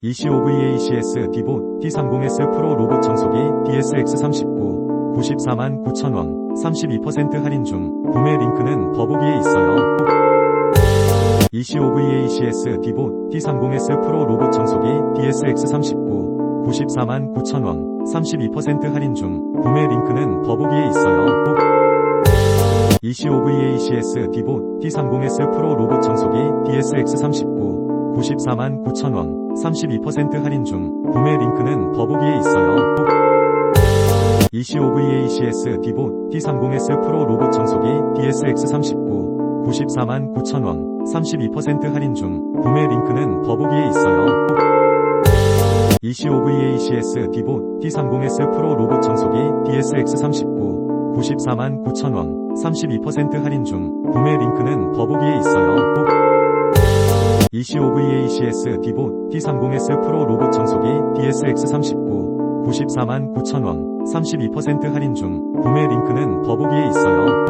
ECOVACS 디보 D30S 프로 로봇 청소기 DSX39 94만 9천원 32% 할인 중 구매 링크는 더보기에 있어요. ECOVACS 디보 D30S 프로 로봇 청소기 DSX39 94만 9천원 32% 할인 중 구매 링크는 더보기에 있어요. ECOVACS 디보 D30S 프로 로봇 청소기 DSX39 94만 9천원 32% 할인 중 구매 링크는 더보기에 있어요. ECOVACS 디보 D30S 프로 로봇 청소기 DSX39 94만 9천원 32% 할인 중 구매 링크는 더보기에 있어요. ECOVACS 디보 D30S 프로 로봇 청소기 DSX39 94만 9천원 32% 할인 중 구매 링크는 더보기에 있어요. ECOVACS 디보 D30S 프로 로봇 청소기 DSX39 94만 9천원 32% 할인 중 구매 링크는 더보기에 있어요.